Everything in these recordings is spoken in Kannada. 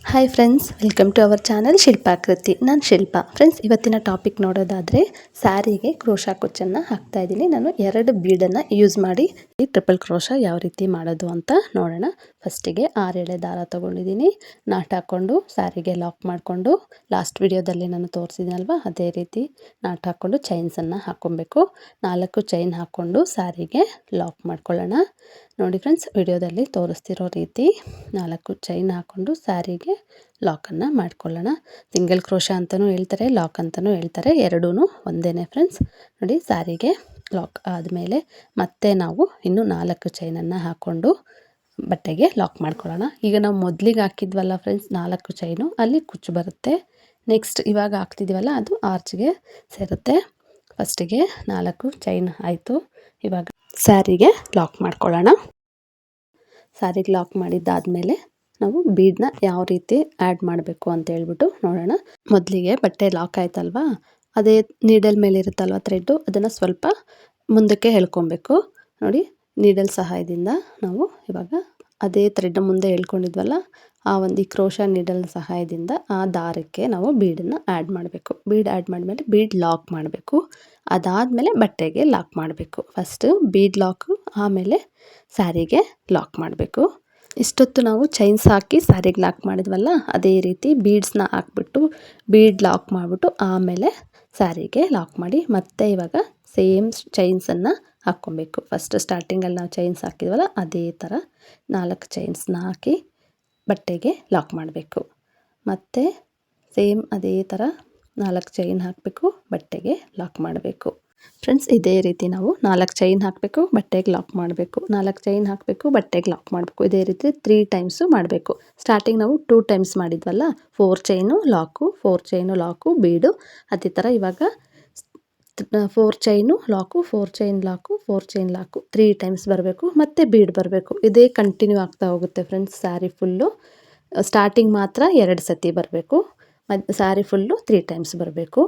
Hi friends welcome to our channel Shilpakriti ನಾನು ಶಿಲ್ಪ. ಫ್ರೆಂಡ್ಸ್ ಇವತ್ತಿನ ಟಾಪಿಕ್ ನೋಡೋದಾದರೆ ಸ್ಯಾರಿಗೆ ಕ್ರೋಶಾ ಕುಚ್ಚನ್ನು ಹಾಕ್ತಾ ಇದ್ದೀನಿ. ನಾನು ಎರಡು ಬೀಡನ್ನು ಯೂಸ್ ಮಾಡಿ ಈ ಟ್ರಿಪಲ್ ಕ್ರೋಶ ಯಾವ ರೀತಿ ಮಾಡೋದು ಅಂತ ನೋಡೋಣ. ಫಸ್ಟಿಗೆ ಎಳೆ ದಾರ ತೊಗೊಂಡಿದ್ದೀನಿ. ನಾಟ್ ಹಾಕ್ಕೊಂಡು ಸ್ಯಾರಿಗೆ ಲಾಕ್ ಮಾಡಿಕೊಂಡು ಲಾಸ್ಟ್ ವಿಡಿಯೋದಲ್ಲಿ ನಾನು ತೋರಿಸಿದ್ದೀನಲ್ವ ಅದೇ ರೀತಿ ನಾಟ್ ಹಾಕ್ಕೊಂಡು ಚೈನ್ಸನ್ನು ಹಾಕ್ಕೊಬೇಕು. ನಾಲ್ಕು ಚೈನ್ ಹಾಕ್ಕೊಂಡು ಸ್ಯಾರಿಗೆ ಲಾಕ್ ಮಾಡ್ಕೊಳ್ಳೋಣ. ನೋಡಿ ಫ್ರೆಂಡ್ಸ್ ವಿಡಿಯೋದಲ್ಲಿ ತೋರಿಸ್ತಿರೋ ರೀತಿ ನಾಲ್ಕು ಚೈನ್ ಹಾಕ್ಕೊಂಡು ಸ್ಯಾರಿಗೆ ಲಾಕನ್ನು ಮಾಡ್ಕೊಳ್ಳೋಣ. ಸಿಂಗಲ್ ಕ್ರೋಶ ಅಂತಲೂ ಹೇಳ್ತಾರೆ ಲಾಕ್ ಅಂತಲೂ ಹೇಳ್ತಾರೆ ಎರಡೂ ಒಂದೇ ಫ್ರೆಂಡ್ಸ್ ನೋಡಿ ಸ್ಯಾರಿಗೆ ಲಾಕ್ ಆದಮೇಲೆ ಮತ್ತೆ ನಾವು ಇನ್ನು ನಾಲ್ಕು ಚೈನನ್ನು ಹಾಕ್ಕೊಂಡು ಬಟ್ಟೆಗೆ ಲಾಕ್ ಮಾಡ್ಕೊಳ್ಳೋಣ. ಈಗ ನಾವು ಮೊದಲಿಗೆ ಹಾಕಿದ್ವಲ್ಲ ಫ್ರೆಂಡ್ಸ್ ನಾಲ್ಕು ಚೈನು ಅಲ್ಲಿ ಕುಚ್ಚು ಬರುತ್ತೆ. ನೆಕ್ಸ್ಟ್ ಇವಾಗ ಹಾಕ್ತಿದ್ದೀವಲ್ಲ ಅದು ಆರ್ಚ್ಗೆ ಸೇರುತ್ತೆ. ಫಸ್ಟಿಗೆ ನಾಲ್ಕು ಚೈನ್ ಆಯಿತು. ಇವಾಗ ಸ್ಯಾರಿಗೆ ಲಾಕ್ ಮಾಡ್ಕೊಳ್ಳೋಣ. ಸ್ಯಾರಿಗೆ ಲಾಕ್ ಮಾಡಿದ್ದಾದಮೇಲೆ ನಾವು ಬೀಡನ್ನ ಯಾವ ರೀತಿ ಆ್ಯಡ್ ಮಾಡಬೇಕು ಅಂತ ಹೇಳ್ಬಿಟ್ಟು ನೋಡೋಣ. ಮೊದಲಿಗೆ ಬಟ್ಟೆ ಲಾಕ್ ಆಯ್ತಲ್ವಾ? ಅದೇ ನೀಡಲ್ ಮೇಲೆ ಇರುತ್ತಲ್ವ ಥ್ರೆಡ್ಡು ಅದನ್ನು ಸ್ವಲ್ಪ ಮುಂದಕ್ಕೆ ಹೇಳ್ಕೊಬೇಕು ನೋಡಿ ನೀಡಲ್ ಸಹಾಯದಿಂದ ನಾವು ಇವಾಗ ಅದೇ ಥ್ರೆಡ್ ಮುಂದೆ ಎಳ್ಕೊಂಡಿದ್ವಲ್ಲ, ಆ ಒಂದು ಈ ಕ್ರೋಶ ನೀಡಲ್ ಸಹಾಯದಿಂದ ಆ ದಾರಕ್ಕೆ ನಾವು ಬೀಡನ್ನು ಆ್ಯಡ್ ಮಾಡಬೇಕು. ಬೀಡ್ ಆ್ಯಡ್ ಮಾಡಿದ್ಮೇಲೆ ಬೀಡ್ ಲಾಕ್ ಮಾಡಬೇಕು. ಅದಾದಮೇಲೆ ಬಟ್ಟೆಗೆ ಲಾಕ್ ಮಾಡಬೇಕು. ಫಸ್ಟು ಬೀಡ್ ಲಾಕು ಆಮೇಲೆ ಸ್ಯಾರಿಗೆ ಲಾಕ್ ಮಾಡಬೇಕು. ಇಷ್ಟೊತ್ತು ನಾವು ಚೈನ್ಸ್ ಹಾಕಿ ಸ್ಯಾರಿಗೆ ಲಾಕ್ ಮಾಡಿದ್ವಲ್ಲ, ಅದೇ ರೀತಿ ಬೀಡ್ಸ್ನ ಹಾಕ್ಬಿಟ್ಟು ಬೀಡ್ ಲಾಕ್ ಮಾಡಿಬಿಟ್ಟು ಆಮೇಲೆ ಸ್ಯಾರಿಗೆ ಲಾಕ್ ಮಾಡಿ ಮತ್ತೆ ಇವಾಗ ಸೇಮ್ ಚೈನ್ಸನ್ನು ಹಾಕ್ಕೊಬೇಕು. ಫಸ್ಟ್ ಸ್ಟಾರ್ಟಿಂಗಲ್ಲಿ ನಾವು ಚೈನ್ಸ್ ಹಾಕಿದ್ವಲ್ಲ, ಅದೇ ಥರ ನಾಲ್ಕು ಚೈನ್ಸ್ನ ಹಾಕಿ ಬಟ್ಟೆಗೆ ಲಾಕ್ ಮಾಡಬೇಕು. ಮತ್ತು ಸೇಮ್ ಅದೇ ಥರ ನಾಲ್ಕು ಚೈನ್ ಹಾಕಬೇಕು, ಬಟ್ಟೆಗೆ ಲಾಕ್ ಮಾಡಬೇಕು. ಫ್ರೆಂಡ್ಸ್ ಇದೇ ರೀತಿ ನಾವು ನಾಲ್ಕು ಚೈನ್ ಹಾಕಬೇಕು, ಬಟ್ಟೆಗೆ ಲಾಕ್ ಮಾಡಬೇಕು. ನಾಲ್ಕು ಚೈನ್ ಹಾಕಬೇಕು, ಬಟ್ಟೆಗೆ ಲಾಕ್ ಮಾಡಬೇಕು. ಇದೇ ರೀತಿ ತ್ರೀ ಟೈಮ್ಸು ಮಾಡಬೇಕು. ಸ್ಟಾರ್ಟಿಂಗ್ ನಾವು two times ಮಾಡಿದ್ವಲ್ಲ four chain lock four chain lock bead ಅದೇ ಥರ ಇವಾಗ four chain lock four chain lock four chain lock three times ಬರಬೇಕು, ಮತ್ತು ಬೀಡ್ ಬರಬೇಕು. ಇದೇ ಕಂಟಿನ್ಯೂ ಆಗ್ತಾ ಹೋಗುತ್ತೆ ಫ್ರೆಂಡ್ಸ್ ಸ್ಯಾರಿ ಫುಲ್ಲು ಸ್ಟಾರ್ಟಿಂಗ್ ಮಾತ್ರ ಎರಡು ಸತಿ ಬರಬೇಕು. ಮತ್ತು ಸ್ಯಾರಿ ಫುಲ್ಲು ತ್ರೀ ಟೈಮ್ಸ್ ಬರಬೇಕು.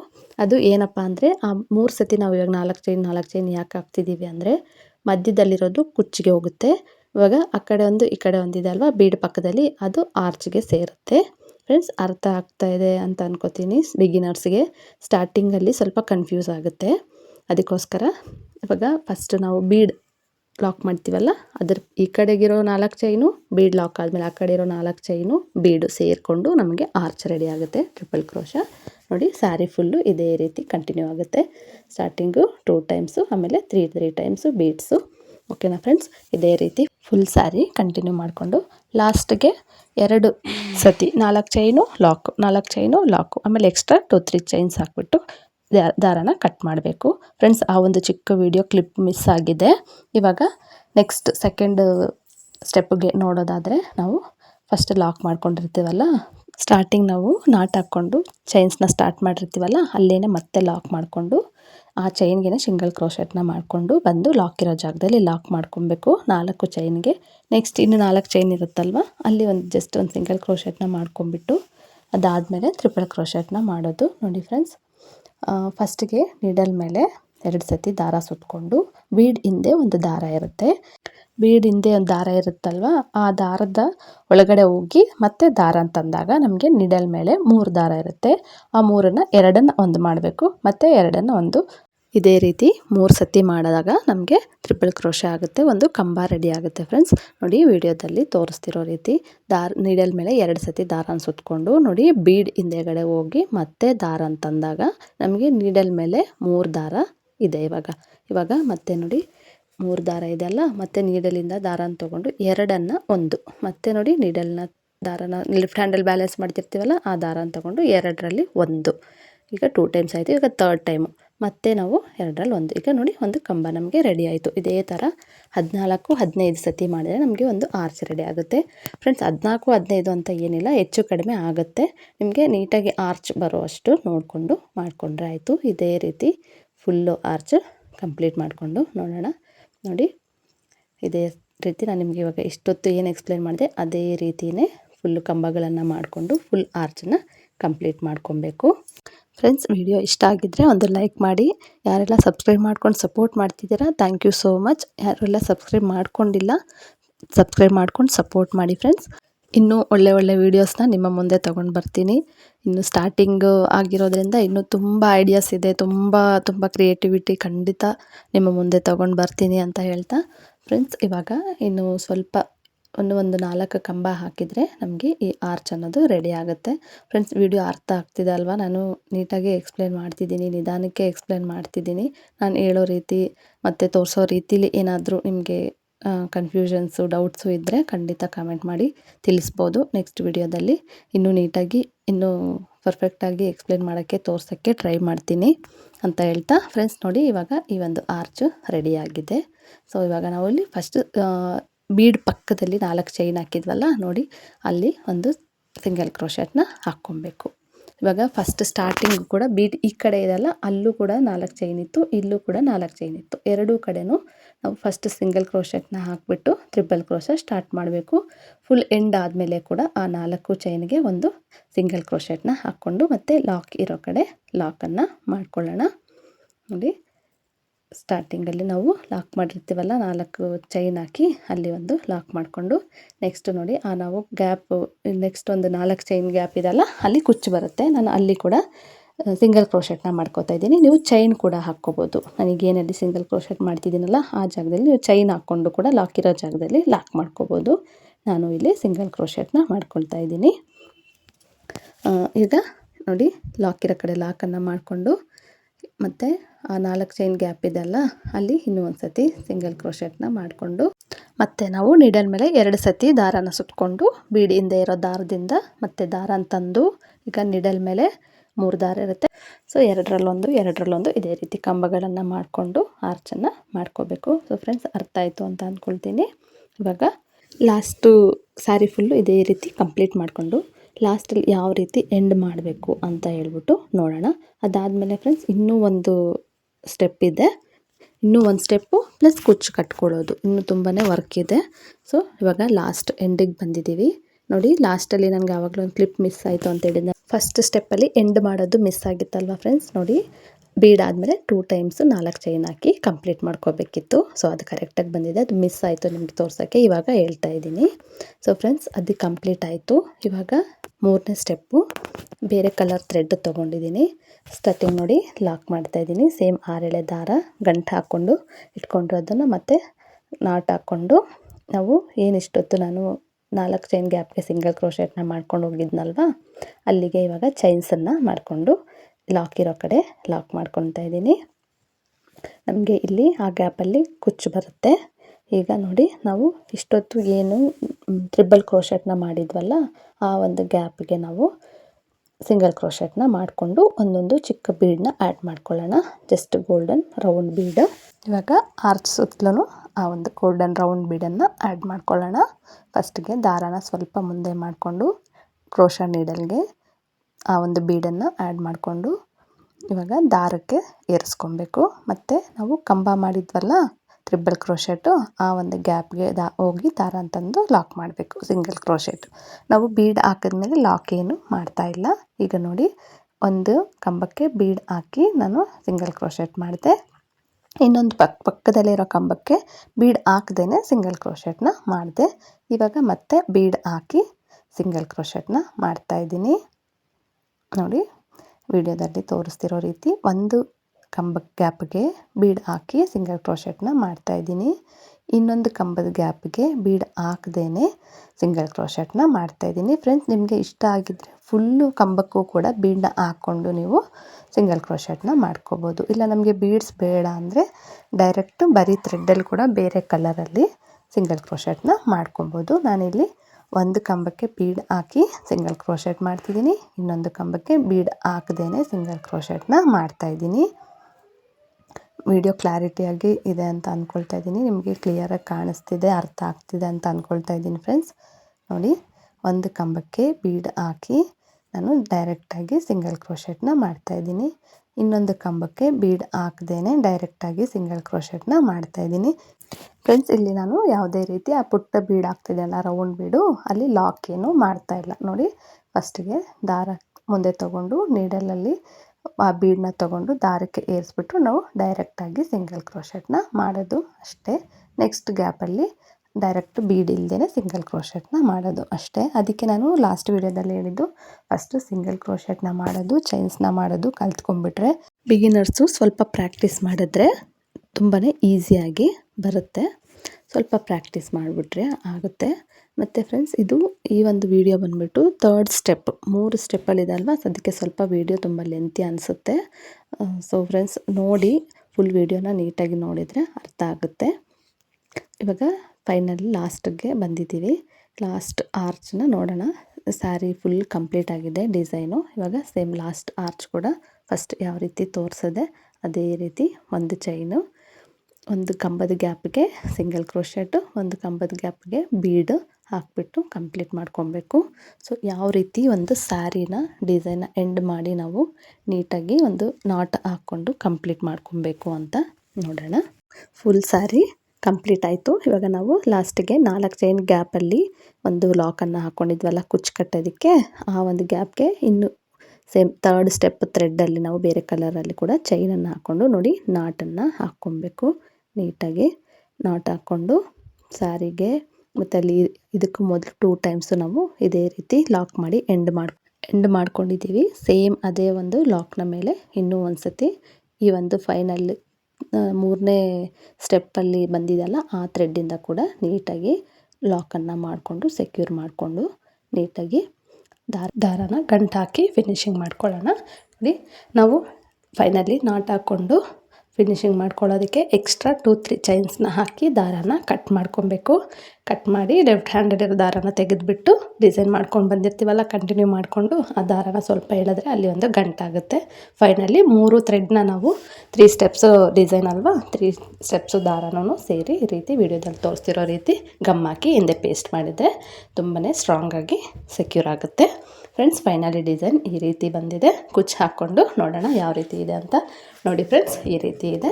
ಅದು ಏನಪ್ಪ ಅಂದರೆ, ಆ ಮೂರು ಸತಿ ನಾವು ಇವಾಗ ನಾಲ್ಕು ಚೈನ್ ನಾಲ್ಕು ಚೈನ್ ಯಾಕೆ ಹಾಕ್ತಿದ್ದೀವಿ ಅಂದರೆ, ಮಧ್ಯದಲ್ಲಿರೋದು ಕುಚ್ಚಿಗೆ ಹೋಗುತ್ತೆ. ಇವಾಗ ಆ ಕಡೆ ಒಂದು, ಈ ಕಡೆ ಒಂದಿದೆ ಅಲ್ವಾ, ಬೀಡ್ ಪಕ್ಕದಲ್ಲಿ ಅದು ಆರ್ಚ್ಗೆ ಸೇರುತ್ತೆ. ಫ್ರೆಂಡ್ಸ್ ಅರ್ಥ ಆಗ್ತಾ ಇದೆ ಅಂತ ಅನ್ಕೋತೀನಿ ಬಿಗಿನರ್ಸ್ಗೆ ಸ್ಟಾರ್ಟಿಂಗಲ್ಲಿ ಸ್ವಲ್ಪ ಕನ್ಫ್ಯೂಸ್ ಆಗುತ್ತೆ. ಅದಕ್ಕೋಸ್ಕರ ಇವಾಗ ಫಸ್ಟ್ ನಾವು ಬೀಡ್ ಲಾಕ್ ಮಾಡ್ತೀವಲ್ಲ? ಅದ್ರ ಈ ಕಡೆಗಿರೋ ನಾಲ್ಕು ಚೈನು ಬೀಡ್ ಲಾಕ್ ಆದಮೇಲೆ ಆ ಕಡೆ ಇರೋ ನಾಲ್ಕು ಚೈನು ಬೀಡು ಸೇರಿಕೊಂಡು ನಮಗೆ ಆರ್ಚ್ ರೆಡಿ ಆಗುತ್ತೆ ಟ್ರಿಪಲ್ ಕ್ರೋಶ ನೋಡಿ ಸ್ಯಾರಿ ಫುಲ್ಲು ಇದೇ ರೀತಿ ಕಂಟಿನ್ಯೂ ಆಗುತ್ತೆ. ಸ್ಟಾರ್ಟಿಂಗು ಟೂ ಟೈಮ್ಸು ಆಮೇಲೆ ತ್ರೀ ತ್ರೀ ಟೈಮ್ಸು ಬೀಡ್ಸು ಓಕೆನಾ ಫ್ರೆಂಡ್ಸ್ ಇದೇ ರೀತಿ ಫುಲ್ ಸ್ಯಾರಿ ಕಂಟಿನ್ಯೂ ಮಾಡಿಕೊಂಡು ಲಾಸ್ಟ್ಗೆ ಎರಡು ಸತಿ ನಾಲ್ಕು ಚೈನು ಲಾಕು ನಾಲ್ಕು ಚೈನು ಲಾಕು ಆಮೇಲೆ ಎಕ್ಸ್ಟ್ರಾ ಟೂ ತ್ರೀ ಚೈನ್ಸ್ ಹಾಕ್ಬಿಟ್ಟು ದಾರನ ಕಟ್ ಮಾಡಬೇಕು. ಫ್ರೆಂಡ್ಸ್ ಆ ಒಂದು ಚಿಕ್ಕ ವಿಡಿಯೋ ಕ್ಲಿಪ್ ಮಿಸ್ ಆಗಿದೆ. ಇವಾಗ ನೆಕ್ಸ್ಟ್ ಸೆಕೆಂಡ್ ಸ್ಟೆಪ್ಗೆ ನೋಡೋದಾದರೆ ನಾವು ಫಸ್ಟ್ ಲಾಕ್ ಮಾಡ್ಕೊಂಡಿರ್ತೀವಲ್ಲ? ಸ್ಟಾರ್ಟಿಂಗ್ ನಾವು ನಾಟ್ ಹಾಕ್ಕೊಂಡು ಚೈನ್ಸ್ನ ಸ್ಟಾರ್ಟ್ ಮಾಡಿರ್ತೀವಲ್ಲ ಅಲ್ಲೇ ಮತ್ತೆ ಲಾಕ್ ಮಾಡಿಕೊಂಡು ಆ ಚೈನ್ಗೆ ಸಿಂಗಲ್ ಕ್ರೋಶೆಟ್ನ ಮಾಡಿಕೊಂಡು ಬಂದು ಲಾಕ್ ಇರೋ ಜಾಗದಲ್ಲಿ ಲಾಕ್ ಮಾಡ್ಕೊಬೇಕು. ನಾಲ್ಕು ಚೈನ್ಗೆ ನೆಕ್ಸ್ಟ್ ಇನ್ನು ನಾಲ್ಕು ಚೈನ್ ಇರುತ್ತಲ್ವ? ಅಲ್ಲಿ ಒಂದು ಜಸ್ಟ್ ಒಂದು ಸಿಂಗಲ್ ಕ್ರೋಶೆಟ್ನ ಮಾಡ್ಕೊಂಬಿಟ್ಟು ಅದಾದಮೇಲೆ ತ್ರಿಪಲ್ ಕ್ರೋಶೆಟ್ನ ಮಾಡೋದು. ನೋಡಿ ಫ್ರೆಂಡ್ಸ್ ಫಸ್ಟಿಗೆ ನೀಡಲ್ ಮೇಲೆ ಎರಡು ಸತಿ ದಾರ ಸುತ್ತಕೊಂಡು ಬೀಡ್ ಹಿಂದೆ ಒಂದು ದಾರ ಇರುತ್ತೆ. ಬೀಡ್ ಹಿಂದೆ ಒಂದು ದಾರ ಇರುತ್ತಲ್ವ? ಆ ದಾರದ ಒಳಗಡೆ ಹೋಗಿ ಮತ್ತೆ ದಾರ ಅಂತಂದಾಗ ನಮಗೆ ನಿಡಲ್ ಮೇಲೆ ಮೂರು ದಾರ ಇರುತ್ತೆ. ಆ ಮೂರನ್ನು ಎರಡನ್ನು ಒಂದು ಮಾಡಬೇಕು. ಮತ್ತು ಎರಡನ್ನು ಒಂದು ಇದೇ ರೀತಿ ಮೂರು ಸತಿ ಮಾಡಿದಾಗ ನಮಗೆ ಟ್ರಿಪಲ್ ಕ್ರೋಶೆ ಆಗುತ್ತೆ, ಒಂದು ಕಂಬ ರೆಡಿ ಆಗುತ್ತೆ ಫ್ರೆಂಡ್ಸ್ ನೋಡಿ ವಿಡಿಯೋದಲ್ಲಿ ತೋರಿಸ್ತಿರೋ ರೀತಿ ದಾರ ನೀಡಲ್ ಮೇಲೆ ಎರಡು ಸತಿ ದಾರ ಸುತ್ತಕೊಂಡು ನೋಡಿ ಬೀಡ್ ಹಿಂದೆಗಡೆ ಹೋಗಿ ಮತ್ತೆ ದಾರ ಅಂತಂದಾಗ ನಮಗೆ ನೀಡಲ್ ಮೇಲೆ ಮೂರು ದಾರ ಇದೆ ಇವಾಗ. ಇವಾಗ ಮತ್ತೆ ನೋಡಿ ಮೂರು ದಾರ ಇದೆ ಅಲ್ಲ, ಮತ್ತು ನೀಡಲಿಂದ ದಾರನ ತೊಗೊಂಡು ಎರಡನ್ನು ಒಂದು. ಮತ್ತೆ ನೋಡಿ ನೀಡಲ್ನ ದಾರನ ಲಿಫ್ಟ್ ಹ್ಯಾಂಡಲ್ ಬ್ಯಾಲೆನ್ಸ್ ಮಾಡ್ತಿರ್ತೀವಲ್ಲ, ಆ ದಾರನ ತೊಗೊಂಡು ಎರಡರಲ್ಲಿ ಒಂದು. ಈಗ ಟೂ ಟೈಮ್ಸ್ ಆಯಿತು ಈಗ ತರ್ಡ್ ಟೈಮು ಮತ್ತೆ ನಾವು ಎರಡರಲ್ಲಿ ಒಂದು, ಈಗ ನೋಡಿ ಒಂದು ಕಂಬ ನಮಗೆ ರೆಡಿ ಆಯಿತು. ಇದೇ ಥರ ಹದಿನಾಲ್ಕು, ಹದಿನೈದು ಸತಿ ಮಾಡಿದರೆ ನಮಗೆ ಒಂದು ಆರ್ಚ್ ರೆಡಿ ಆಗುತ್ತೆ. ಫ್ರೆಂಡ್ಸ್ ಹದಿನಾಲ್ಕು, ಹದಿನೈದು ಅಂತ ಏನಿಲ್ಲ, ಹೆಚ್ಚು ಕಡಿಮೆ ಆಗುತ್ತೆ. ನಿಮಗೆ ನೀಟಾಗಿ ಆರ್ಚ್ ಬರುವಷ್ಟು ನೋಡಿಕೊಂಡು ಮಾಡಿಕೊಂಡ್ರೆ ಆಯಿತು. ಇದೇ ರೀತಿ ಫುಲ್ಲು ಆರ್ಚ್ ಕಂಪ್ಲೀಟ್ ಮಾಡಿಕೊಂಡು ನೋಡೋಣ. ನೋಡಿ, ಇದೇ ರೀತಿ ನಾನು ನಿಮಗೆ ಇವಾಗ ಇಷ್ಟೊತ್ತು ಏನು ಎಕ್ಸ್ಪ್ಲೇನ್ ಮಾಡಿದೆ, ಅದೇ ರೀತಿಯೇ ಫುಲ್ಲು ಕಂಬಗಳನ್ನು ಮಾಡಿಕೊಂಡು ಫುಲ್ ಆರ್ಚನ್ನು ಕಂಪ್ಲೀಟ್ ಮಾಡ್ಕೊಬೇಕು. ಫ್ರೆಂಡ್ಸ್ ವಿಡಿಯೋ ಇಷ್ಟ ಆಗಿದ್ದರೆ ಒಂದು ಲೈಕ್ ಮಾಡಿ. ಯಾರೆಲ್ಲ ಸಬ್ಸ್ಕ್ರೈಬ್ ಮಾಡ್ಕೊಂಡು ಸಪೋರ್ಟ್ ಮಾಡ್ತಿದ್ದೀರಾ ಥ್ಯಾಂಕ್ ಯು ಸೋ ಮಚ್ ಯಾರೆಲ್ಲ ಸಬ್ಸ್ಕ್ರೈಬ್ ಮಾಡ್ಕೊಂಡಿಲ್ಲ ಸಬ್ಸ್ಕ್ರೈಬ್ ಮಾಡ್ಕೊಂಡು ಸಪೋರ್ಟ್ ಮಾಡಿ ಫ್ರೆಂಡ್ಸ್ ಇನ್ನೂ ಒಳ್ಳೆ ಒಳ್ಳೆ ವೀಡಿಯೋಸ್ನ ನಿಮ್ಮ ಮುಂದೆ ತೊಗೊಂಡು ಬರ್ತೀನಿ. ಇನ್ನು ಸ್ಟಾರ್ಟಿಂಗ್ ಆಗಿರೋದ್ರಿಂದ ಇನ್ನೂ ತುಂಬ ಐಡಿಯಾಸ್ ಇದೆ, ತುಂಬ ತುಂಬ ಕ್ರಿಯೇಟಿವಿಟಿ ಖಂಡಿತ ನಿಮ್ಮ ಮುಂದೆ ತೊಗೊಂಡು ಬರ್ತೀನಿ ಅಂತ ಹೇಳ್ತಾ. ಫ್ರೆಂಡ್ಸ್ ಇವಾಗ ಇನ್ನು ಸ್ವಲ್ಪ ಒಂದು ಒಂದು ನಾಲ್ಕು ಕಂಬ ಹಾಕಿದರೆ ನಮಗೆ ಈ ಆರ್ಚ್ ಅನ್ನೋದು ರೆಡಿ ಆಗುತ್ತೆ. ಫ್ರೆಂಡ್ಸ್ ವಿಡಿಯೋ ಅರ್ಥ ಆಗ್ತಿದೆ ಅಲ್ವಾ? ನಾನು ನೀಟಾಗಿ ಎಕ್ಸ್ಪ್ಲೇನ್ ಮಾಡ್ತಿದ್ದೀನಿ, ನಿಧಾನಕ್ಕೆ ಎಕ್ಸ್ಪ್ಲೇನ್ ಮಾಡ್ತಿದ್ದೀನಿ. ನಾನು ಹೇಳೋ ರೀತಿ ಮತ್ತು ತೋರಿಸೋ ರೀತಿಲಿ ಏನಾದರೂ ನಿಮಗೆ ಕನ್ಫ್ಯೂಷನ್ಸು ಡೌಟ್ಸು ಇದ್ದರೆ ಖಂಡಿತ ಕಮೆಂಟ್ ಮಾಡಿ ತಿಳಿಸ್ಬೋದು ನೆಕ್ಸ್ಟ್ ವಿಡಿಯೋದಲ್ಲಿ ಇನ್ನೂ ನೀಟಾಗಿ, ಇನ್ನೂ ಪರ್ಫೆಕ್ಟಾಗಿ ಎಕ್ಸ್ಪ್ಲೇನ್ ಮಾಡೋಕ್ಕೆ, ತೋರ್ಸೋಕ್ಕೆ ಟ್ರೈ ಮಾಡ್ತೀನಿ ಅಂತ ಹೇಳ್ತಾ ಫ್ರೆಂಡ್ಸ್ ನೋಡಿ ಇವಾಗ ಈ ಒಂದು ಆರ್ಚು ರೆಡಿಯಾಗಿದೆ ಸೊ ಇವಾಗ ನಾವು ಇಲ್ಲಿ ಫಸ್ಟ್ ಬೀಡ್ ಪಕ್ಕದಲ್ಲಿ ನಾಲ್ಕು ಚೈನ್ ಹಾಕಿದ್ವಲ್ಲ, ನೋಡಿ ಅಲ್ಲಿ ಒಂದು ಸಿಂಗಲ್ ಕ್ರೋಶೆಟ್ನ ಹಾಕ್ಕೊಬೇಕು. ಇವಾಗ ಫಸ್ಟ್ ಸ್ಟಾರ್ಟಿಂಗ್ ಕೂಡ ಬೀಡ್ ಈ ಕಡೆ ಇದೆಲ್ಲ ಅಲ್ಲೂ ಕೂಡ ನಾಲ್ಕು ಚೈನ್ ಇತ್ತು, ಇಲ್ಲೂ ಕೂಡ ನಾಲ್ಕು ಚೈನ್ ಇತ್ತು. ಎರಡೂ ಕಡೆನೂ ನಾವು ಫಸ್ಟ್ ಸಿಂಗಲ್ ಕ್ರೋಶೆಟ್ನ ಹಾಕಿಬಿಟ್ಟು ತ್ರಿಬಲ್ ಕ್ರೋಶ ಸ್ಟಾರ್ಟ್ ಮಾಡಬೇಕು. ಫುಲ್ ಎಂಡ್ ಆದಮೇಲೆ ಕೂಡ ಆ ನಾಲ್ಕು ಚೈನ್ಗೆ ಒಂದು ಸಿಂಗಲ್ ಕ್ರೋಶೆಟ್ನ ಹಾಕ್ಕೊಂಡು ಮತ್ತು ಲಾಕ್ ಇರೋ ಕಡೆ ಲಾಕನ್ನು ಮಾಡ್ಕೊಳ್ಳೋಣ. ನೋಡಿ. ಸ್ಟಾರ್ಟಿಂಗಲ್ಲಿ ನಾವು ಲಾಕ್ ಮಾಡಿರ್ತೀವಲ್ಲ, ನಾಲ್ಕು ಚೈನ್ ಹಾಕಿ ಅಲ್ಲಿ ಒಂದು ಲಾಕ್ ಮಾಡಿಕೊಂಡು ನೆಕ್ಸ್ಟ್ ನೋಡಿ, ಆ ನಾವು ಗ್ಯಾಪು ನೆಕ್ಸ್ಟ್ ಒಂದು ನಾಲ್ಕು ಚೈನ್ ಗ್ಯಾಪ್ ಇದೆಲ್ಲ ಅಲ್ಲಿ ಕುಚ್ಚು ಬರುತ್ತೆ. ನಾನು ಅಲ್ಲಿ ಕೂಡ ಸಿಂಗಲ್ ಕ್ರೋಶೆಟ್ನ ಮಾಡ್ಕೋತಾ ಇದ್ದೀನಿ. ನೀವು ಚೈನ್ ಕೂಡ ಹಾಕ್ಕೋಬೋದು. ನನಗೇನಲ್ಲಿ ಸಿಂಗಲ್ ಕ್ರೋಶೆಟ್ ಮಾಡ್ತಿದ್ದೀನಲ್ಲ, ಆ ಜಾಗದಲ್ಲಿ ನೀವು ಚೈನ್ ಹಾಕ್ಕೊಂಡು ಕೂಡ ಲಾಕ್ ಇರೋ ಜಾಗದಲ್ಲಿ ಲಾಕ್ ಮಾಡ್ಕೋಬೋದು. ನಾನು ಇಲ್ಲಿ ಸಿಂಗಲ್ ಕ್ರೋಶೆಟ್ನ ಮಾಡ್ಕೊಳ್ತಾ ಇದ್ದೀನಿ. ಈಗ ನೋಡಿ ಲಾಕ್ ಕಡೆ ಲಾಕನ್ನು ಮಾಡಿಕೊಂಡು ಮತ್ತು ಆ ನಾಲ್ಕು ಚೈನ್ ಗ್ಯಾಪ್ ಇದೆಲ್ಲ ಅಲ್ಲಿ ಇನ್ನೂ ಒಂದು ಸತಿ ಸಿಂಗಲ್ ಕ್ರೋಶೆಟ್ನ ಮಾಡಿಕೊಂಡು, ಮತ್ತು ನಾವು ನೀಡಲ್ ಮೇಲೆ ಎರಡು ಸತಿ ದಾರಾನ ಸುತ್ತಕೊಂಡು ಬೀಡಿಯಿಂದ ಇರೋ ದಾರದಿಂದ ಮತ್ತು ದಾರನ ತಂದು ಈಗ ನಿಡಲ್ ಮೇಲೆ ಮೂರು ದಾರ ಇರುತ್ತೆ. ಸೊ ಎರಡರಲ್ಲೊಂದು ಎರಡರಲ್ಲೊಂದು ಇದೇ ರೀತಿ ಕಂಬಗಳನ್ನು ಮಾಡಿಕೊಂಡು ಆರ್ಚನ್ನು ಮಾಡ್ಕೋಬೇಕು. ಸೊ ಫ್ರೆಂಡ್ಸ್ ಅರ್ಥ ಆಯಿತು ಅಂತ ಅಂದ್ಕೊಳ್ತೀನಿ ಇವಾಗ ಲಾಸ್ಟು ಸ್ಯಾರಿ ಫುಲ್ಲು ಇದೇ ರೀತಿ ಕಂಪ್ಲೀಟ್ ಮಾಡಿಕೊಂಡು ಲಾಸ್ಟಲ್ಲಿ ಯಾವ ರೀತಿ ಎಂಡ್ ಮಾಡಬೇಕು ಅಂತ ಹೇಳ್ಬಿಟ್ಟು ನೋಡೋಣ. ಅದಾದಮೇಲೆ ಫ್ರೆಂಡ್ಸ್ ಇನ್ನೂ ಒಂದು ಸ್ಟೆಪ್ ಇದೆ. ಇನ್ನೂ ಒಂದು ಸ್ಟೆಪ್ಪು ಪ್ಲಸ್ ಕುಚ್ಚು ಕಟ್ಕೊಳ್ಳೋದು. ಇನ್ನೂ ತುಂಬಾ ವರ್ಕ್ ಇದೆ. ಸೊ ಇವಾಗ ಲಾಸ್ಟ್ ಎಂಡಿಗೆ ಬಂದಿದ್ದೀವಿ. ನೋಡಿ ಲಾಸ್ಟಲ್ಲಿ ನನಗೆ ಯಾವಾಗಲೂ ಒಂದು ಕ್ಲಿಪ್ ಮಿಸ್ ಆಯಿತು ಅಂತ ಹೇಳಿದ್ದೆ ಫಸ್ಟ್ ಸ್ಟೆಪ್ಪಲ್ಲಿ ಎಂಡ್ ಮಾಡೋದು ಮಿಸ್ ಆಗಿತ್ತಲ್ವ ಫ್ರೆಂಡ್ಸ್ ನೋಡಿ ಬೀಡ್ ಆದಮೇಲೆ ಟೂ ಟೈಮ್ಸು ನಾಲ್ಕು ಚೈನ್ ಹಾಕಿ ಕಂಪ್ಲೀಟ್ ಮಾಡ್ಕೋಬೇಕಿತ್ತು. ಸೊ ಅದು ಕರೆಕ್ಟಾಗಿ ಬಂದಿದೆ. ಅದು ಮಿಸ್ ಆಯಿತು ನಿಮಗೆ ತೋರ್ಸೋಕ್ಕೆ. ಇವಾಗ ಹೇಳ್ತಾ ಇದ್ದೀನಿ. ಸೊ ಫ್ರೆಂಡ್ಸ್ ಅದು ಕಂಪ್ಲೀಟ್ ಆಯಿತು. ಇವಾಗ ಮೂರನೇ ಸ್ಟೆಪ್ಪು ಬೇರೆ ಕಲರ್ ಥ್ರೆಡ್ ತೊಗೊಂಡಿದ್ದೀನಿ. ಸ್ಟಾರ್ಟಿಂಗ್ ನೋಡಿ ಲಾಕ್ ಮಾಡ್ತಾ ಇದ್ದೀನಿ. ಸೇಮ್ ಆರೆಳೆ ದಾರ, ಗಂಟು ಹಾಕ್ಕೊಂಡು ಇಟ್ಕೊಂಡಿರೋದನ್ನು ಮತ್ತೆ ನಾಟ್ ಹಾಕ್ಕೊಂಡು ನಾವು ಏನಿಷ್ಟೊತ್ತು ನಾನು ನಾಲ್ಕು ಚೈನ್ ಗ್ಯಾಪ್ಗೆ ಸಿಂಗಲ್ ಕ್ರೋಶೆಟ್ನ ಮಾಡ್ಕೊಂಡು ಹೋಗಿದ್ನಲ್ವ? ಅಲ್ಲಿಗೆ ಇವಾಗ ಚೈನ್ಸನ್ನು ಮಾಡಿಕೊಂಡು ಲಾಕ್ ಇರೋ ಕಡೆ ಲಾಕ್ ಮಾಡ್ಕೊತಾ ಇದ್ದೀನಿ. ನಮಗೆ ಇಲ್ಲಿ ಆ ಗ್ಯಾಪಲ್ಲಿ ಕುಚ್ಚು ಬರುತ್ತೆ. ಈಗ ನೋಡಿ ನಾವು ಇಷ್ಟೊತ್ತು ಏನು ತ್ರಿಬಲ್ ಕ್ರೋಶೆಟ್ನ ಮಾಡಿದ್ವಲ್ಲ, ಆ ಒಂದು ಗ್ಯಾಪ್ಗೆ ನಾವು ಸಿಂಗಲ್ ಕ್ರೋಶೆಟ್ನ ಮಾಡಿಕೊಂಡು ಒಂದೊಂದು ಚಿಕ್ಕ ಬೀಡನ್ನ ಆ್ಯಡ್ ಮಾಡ್ಕೊಳ್ಳೋಣ. ಜಸ್ಟ್ ಗೋಲ್ಡನ್ ರೌಂಡ್ ಬೀಡ್ ಇವಾಗ ಆರ್ಚ್ ಸುತ್ತಲೂ ಆ ಒಂದು ಗೋಲ್ಡನ್ ರೌಂಡ್ ಬೀಡನ್ನು ಆ್ಯಡ್ ಮಾಡ್ಕೊಳ್ಳೋಣ. ಫಸ್ಟ್ಗೆ ದಾರನ ಸ್ವಲ್ಪ ಮುಂದೆ ಮಾಡಿಕೊಂಡು ಕ್ರೋಶ ನೀಡಲ್ಗೆ ಆ ಒಂದು ಬೀಡನ್ನು ಆ್ಯಡ್ ಮಾಡಿಕೊಂಡು ಇವಾಗ ದಾರಕ್ಕೆ ಏರಿಸ್ಕೊಬೇಕು. ಮತ್ತು ನಾವು ಕಂಬ ಮಾಡಿದ್ವಲ್ಲ, ತ್ರಿಬಲ್ ಕ್ರೋಶೆಟು ಆ ಒಂದು ಗ್ಯಾಪ್ಗೆ ದಾ ಹೋಗಿ ದಾರ ತಂದು ಲಾಕ್ ಮಾಡಬೇಕು, ಸಿಂಗಲ್ ಕ್ರೋಶೆಟ್ ನಾವು ಬೀಡ್ ಹಾಕಿದ್ಮೇಲೆ ಲಾಕ್ ಏನು ಮಾಡ್ತಾ ಇಲ್ಲ. ಈಗ ನೋಡಿ, ಒಂದು ಕಂಬಕ್ಕೆ ಬೀಡ್ ಹಾಕಿ ನಾನು ಸಿಂಗಲ್ ಕ್ರೋಶೆಟ್ ಮಾಡಿದೆ. ಇನ್ನೊಂದು ಪಕ್ಕ ಪಕ್ಕದಲ್ಲಿರೋ ಕಂಬಕ್ಕೆ ಬೀಡ್ ಹಾಕ್ದೇ ಸಿಂಗಲ್ ಕ್ರೋಶೆಟ್ನ ಮಾಡಿದೆ. ಇವಾಗ ಮತ್ತೆ ಬೀಡ್ ಹಾಕಿ ಸಿಂಗಲ್ ಕ್ರೋಶೆಟ್ನ ಮಾಡ್ತಾಯಿದ್ದೀನಿ ನೋಡಿ ವಿಡಿಯೋದಲ್ಲಿ ತೋರಿಸ್ತಿರೋ ರೀತಿ ಒಂದು ಕಂಬ ಗ್ಯಾಪ್ಗೆ ಬೀಡ್ ಹಾಕಿ ಸಿಂಗಲ್ ಕ್ರೋಶೆಟ್ನ ಮಾಡ್ತಾಯಿದ್ದೀನಿ ಇನ್ನೊಂದು ಕಂಬದ ಗ್ಯಾಪ್ಗೆ ಬೀಡ್ ಹಾಕ್ದೇ ಸಿಂಗಲ್ ಕ್ರೋಶೆಟ್ನ ಮಾಡ್ತಾಯಿದ್ದೀನಿ ಫ್ರೆಂಡ್ಸ್, ನಿಮಗೆ ಇಷ್ಟ ಆಗಿದ್ದರೆ ಫುಲ್ಲು ಕಂಬಕ್ಕೂ ಕೂಡ ಬೀಡನ್ನ ಹಾಕ್ಕೊಂಡು ನೀವು ಸಿಂಗಲ್ ಕ್ರೋಶೆಟ್ನ ಮಾಡ್ಕೋಬೋದು. ಇಲ್ಲ, ನಮಗೆ ಬೀಡ್ಸ್ ಬೇಡ ಅಂದರೆ ಡೈರೆಕ್ಟು ಬರೀ ಥ್ರೆಡ್ಡಲ್ಲಿ ಕೂಡ ಬೇರೆ ಕಲರಲ್ಲಿ ಸಿಂಗಲ್ ಕ್ರೋಶೆಟ್ನ ಮಾಡ್ಕೊಬೋದು. ನಾನಿಲ್ಲಿ ಒಂದು ಕಂಬಕ್ಕೆ ಬೀಡ್ ಹಾಕಿ ಸಿಂಗಲ್ ಕ್ರೋಶೆಟ್ ಮಾಡ್ತಿದ್ದೀನಿ. ಇನ್ನೊಂದು ಕಂಬಕ್ಕೆ ಬೀಡ್ ಹಾಕದೇ ಸಿಂಗಲ್ ಕ್ರೋಶೆಟ್ನ ಮಾಡ್ತಾಯಿದ್ದೀನಿ ವಿಡಿಯೋ ಕ್ಲಾರಿಟಿಯಾಗಿ ಇದೆ ಅಂತ ಅಂದ್ಕೊಳ್ತಾ ಇದ್ದೀನಿ. ನಿಮಗೆ ಕ್ಲಿಯರಾಗಿ ಕಾಣಿಸ್ತಿದೆ, ಅರ್ಥ ಆಗ್ತಿದೆ ಅಂತ ಅಂದ್ಕೊಳ್ತಾ ಇದ್ದೀನಿ ಫ್ರೆಂಡ್ಸ್ ನೋಡಿ, ಒಂದು ಕಂಬಕ್ಕೆ ಬೀಡ್ ಹಾಕಿ ನಾನು ಡೈರೆಕ್ಟಾಗಿ ಸಿಂಗಲ್ ಕ್ರೋಶೆಟ್ನ ಮಾಡ್ತಾಯಿದ್ದೀನಿ ಇನ್ನೊಂದು ಕಂಬಕ್ಕೆ ಬೀಡ್ ಹಾಕ್ದೇ ಡೈರೆಕ್ಟಾಗಿ ಸಿಂಗಲ್ ಕ್ರೋಶೆಟ್ನ ಮಾಡ್ತಾಯಿದ್ದೀನಿ ಫ್ರೆಂಡ್ಸ್ ಇಲ್ಲಿ ನಾನು ಯಾವುದೇ ರೀತಿ ಆ ಪುಟ್ಟ ಬೀಡ್ ಅಲ್ಲ ರೌಂಡ್ ಬೀಡು, ಅಲ್ಲಿ ಲಾಕ್ ಏನು ಮಾಡ್ತಾ ಇಲ್ಲ. ನೋಡಿ ಫಸ್ಟಿಗೆ ದಾರ ಮುಂದೆ ತಗೊಂಡು ನೀಡಲಲ್ಲಿ ಆ ಬೀಡನ್ನ ತೊಗೊಂಡು ದಾರಕ್ಕೆ ಏರಿಸ್ಬಿಟ್ಟು ನಾವು ಡೈರೆಕ್ಟಾಗಿ ಸಿಂಗಲ್ ಕ್ರೋಶೆಟ್ನ ಮಾಡೋದು ಅಷ್ಟೇ. ನೆಕ್ಸ್ಟ್ ಗ್ಯಾಪಲ್ಲಿ ಡೈರೆಕ್ಟ್ ಬೀಡ್ ಇಲ್ಲದೇ ಸಿಂಗಲ್ ಕ್ರೋಶೆಟ್ನ ಮಾಡೋದು ಅಷ್ಟೇ. ಅದಕ್ಕೆ ನಾನು ಲಾಸ್ಟ್ ವೀಡಿಯೋದಲ್ಲಿ ಹೇಳಿದ್ದು, ಫಸ್ಟು ಸಿಂಗಲ್ ಕ್ರೋಶೆಟ್ನ ಮಾಡೋದು, ಚೈನ್ಸ್ನ ಮಾಡೋದು ಕಲ್ತ್ಕೊಂಡ್ಬಿಟ್ರೆ ಬಿಗಿನರ್ಸು ಸ್ವಲ್ಪ ಪ್ರಾಕ್ಟೀಸ್ ಮಾಡಿದ್ರೆ ತುಂಬಾ ಈಸಿಯಾಗಿ ಬರುತ್ತೆ. ಸ್ವಲ್ಪ ಪ್ರಾಕ್ಟೀಸ್ ಮಾಡಿಬಿಟ್ರೆ ಆಗುತ್ತೆ. ಮತ್ತು ಫ್ರೆಂಡ್ಸ್, ಇದು ಈ ಒಂದು ವಿಡಿಯೋ ಬಂದುಬಿಟ್ಟು ತರ್ಡ್ ಸ್ಟೆಪ್. ಮೂರು ಸ್ಟೆಪ್ಪಲ್ಲಿದೆ ಅಲ್ವಾ? ಅದಕ್ಕೆ ಸ್ವಲ್ಪ ವಿಡಿಯೋ ತುಂಬ ಲೆಂತಿ ಅನಿಸುತ್ತೆ. ಸೊ ಫ್ರೆಂಡ್ಸ್ ನೋಡಿ ಫುಲ್ ವೀಡಿಯೋನ ನೀಟಾಗಿ ನೋಡಿದರೆ ಅರ್ಥ ಆಗುತ್ತೆ. ಇವಾಗ ಫೈನಲಿ ಲಾಸ್ಟಿಗೆ ಬಂದಿದ್ದೀವಿ. ಲಾಸ್ಟ್ ಆರ್ಚ್ನ ನೋಡೋಣ. ಸ್ಯಾರಿ ಫುಲ್ ಕಂಪ್ಲೀಟ್ ಆಗಿದೆ ಡಿಸೈನು. ಇವಾಗ ಸೇಮ್ ಲಾಸ್ಟ್ ಆರ್ಚ್ ಕೂಡ ಫಸ್ಟ್ ಯಾವ ರೀತಿ ತೋರಿಸಿದೆ ಅದೇ ರೀತಿ ಒಂದು ಚೈನು, ಒಂದು ಕಂಬದ ಗ್ಯಾಪ್ಗೆ ಸಿಂಗಲ್ ಕ್ರೋಶೆಟು ಒಂದು ಕಂಬದ ಗ್ಯಾಪ್ಗೆ ಬೀಡ್ ಹಾಕಿಬಿಟ್ಟು ಕಂಪ್ಲೀಟ್ ಮಾಡ್ಕೊಬೇಕು. ಸೊ ಯಾವ ರೀತಿ ಒಂದು ಸ್ಯಾರಿನ ಡಿಸೈನ ಎಂಡ್ ಮಾಡಿ ನಾವು ನೀಟಾಗಿ ಒಂದು ನಾಟ್ ಹಾಕ್ಕೊಂಡು ಕಂಪ್ಲೀಟ್ ಮಾಡ್ಕೊಬೇಕು ಅಂತ ನೋಡೋಣ. ಫುಲ್ ಸ್ಯಾರಿ ಕಂಪ್ಲೀಟ್ ಆಯಿತು. ಇವಾಗ ನಾವು ಲಾಸ್ಟಿಗೆ ನಾಲ್ಕು ಚೈನ್ ಗ್ಯಾಪಲ್ಲಿ ಒಂದು ಲಾಕನ್ನು ಹಾಕ್ಕೊಂಡಿದ್ವಲ್ಲ ಕುಚ್ಚು ಕಟ್ಟೋದಕ್ಕೆ. ಆ ಒಂದು ಗ್ಯಾಪ್ಗೆ ಇನ್ನು ಸೇಮ್ ತರ್ಡ್ ಸ್ಟೆಪ್ ಥ್ರೆಡ್ಡಲ್ಲಿ ನಾವು ಬೇರೆ ಕಲರಲ್ಲಿ ಕೂಡ ಚೈನನ್ನು ಹಾಕ್ಕೊಂಡು ನೋಡಿ ನಾಟನ್ನು ಹಾಕ್ಕೊಬೇಕು. ನೀಟಾಗಿ ನಾಟ್ ಹಾಕ್ಕೊಂಡು ಸ್ಯಾರಿಗೆ ಮತ್ತು ಅಲ್ಲಿ ಇದಕ್ಕೂ ಮೊದಲು ಟೂ ಟೈಮ್ಸು ನಾವು ಇದೇ ರೀತಿ ಲಾಕ್ ಮಾಡಿ ಎಂಡ್ ಮಾಡಿ ಎಂಡ್ ಮಾಡ್ಕೊಂಡಿದ್ದೀವಿ. ಸೇಮ್ ಅದೇ ಒಂದು ಲಾಕ್ನ ಮೇಲೆ ಇನ್ನೂ ಒಂದು ಸತಿ ಈ ಒಂದು ಫೈನಲ್ ಮೂರನೇ ಸ್ಟೆಪ್ಪಲ್ಲಿ ಬಂದಿದೆಯಲ್ಲ, ಆ ಥ್ರೆಡ್ಡಿಂದ ಕೂಡ ನೀಟಾಗಿ ಲಾಕನ್ನು ಮಾಡಿಕೊಂಡು, ಸೆಕ್ಯೂರ್ ಮಾಡಿಕೊಂಡು ನೀಟಾಗಿ ದಾರ, ದಾರನ ಗಂಟು ಹಾಕಿ ಫಿನಿಶಿಂಗ್ ಮಾಡ್ಕೊಳ್ಳೋಣ. ನೋಡಿ, ನಾವು ಫೈನಲಿ ನಾಟ್ ಹಾಕ್ಕೊಂಡು ಫಿನಿಶಿಂಗ್ ಮಾಡ್ಕೊಳ್ಳೋದಕ್ಕೆ ಎಕ್ಸ್ಟ್ರಾ ಟೂ, ತ್ರೀ ಚೈನ್ಸ್ನ ಹಾಕಿ ದಾರಾನ ಕಟ್ ಮಾಡ್ಕೊಬೇಕು. ಕಟ್ ಮಾಡಿ ಲೆಫ್ಟ್ ಹ್ಯಾಂಡಲ್ಲಿರೋ ದಾರನ ತೆಗೆದುಬಿಟ್ಟು ಡಿಸೈನ್ ಮಾಡ್ಕೊಂಡು ಬಂದಿರ್ತೀವಲ್ಲ, ಕಂಟಿನ್ಯೂ ಮಾಡಿಕೊಂಡು ಆ ದಾರನ ಸ್ವಲ್ಪ ಹೇಳಿದ್ರೆ ಅಲ್ಲಿ ಒಂದು ಗಂಟಾಗುತ್ತೆ ಫೈನಲಿ ಮೂರು ಥ್ರೆಡ್ನ ನಾವು ತ್ರೀ ಸ್ಟೆಪ್ಸು ಡಿಸೈನ್ ಅಲ್ವಾ ತ್ರೀ ಸ್ಟೆಪ್ಸು ದಾರನೂ ಸೇರಿ ಈ ರೀತಿ ವಿಡಿಯೋದಲ್ಲಿ ತೋರಿಸ್ತಿರೋ ರೀತಿ ಗಮ್ ಹಾಕಿ ಹಿಂದೆ ಪೇಸ್ಟ್ ಮಾಡಿದರೆ ತುಂಬಾ ಸ್ಟ್ರಾಂಗಾಗಿ ಸೆಕ್ಯೂರ್ ಆಗುತ್ತೆ. ಫ್ರೆಂಡ್ಸ್ ಫೈನಲಿ ಡಿಸೈನ್ ಈ ರೀತಿ ಬಂದಿದೆ. ಕುಚ್ಚು ಹಾಕ್ಕೊಂಡು ನೋಡೋಣ ಯಾವ ರೀತಿ ಇದೆ ಅಂತ. ನೋಡಿ ಫ್ರೆಂಡ್ಸ್ ಈ ರೀತಿ ಇದೆ.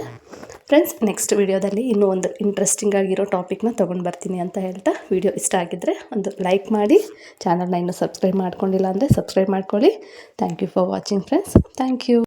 ಫ್ರೆಂಡ್ಸ್ ನೆಕ್ಸ್ಟ್ ವಿಡಿಯೋದಲ್ಲಿ ಇನ್ನೂ ಒಂದು ಇಂಟ್ರೆಸ್ಟಿಂಗ್ ಆಗಿರೋ ಟಾಪಿಕ್ನ ತೊಗೊಂಡು ಬರ್ತೀನಿ ಅಂತ ಹೇಳ್ತಾ ವಿಡಿಯೋ ಇಷ್ಟ ಆಗಿದ್ದರೆ ಒಂದು ಲೈಕ್ ಮಾಡಿ. ಚಾನಲ್ನ ಇನ್ನೂ ಸಬ್ಸ್ಕ್ರೈಬ್ ಮಾಡ್ಕೊಂಡಿಲ್ಲ ಅಂದರೆ ಸಬ್ಸ್ಕ್ರೈಬ್ ಮಾಡ್ಕೊಳ್ಳಿ. Thank you for watching friends thank you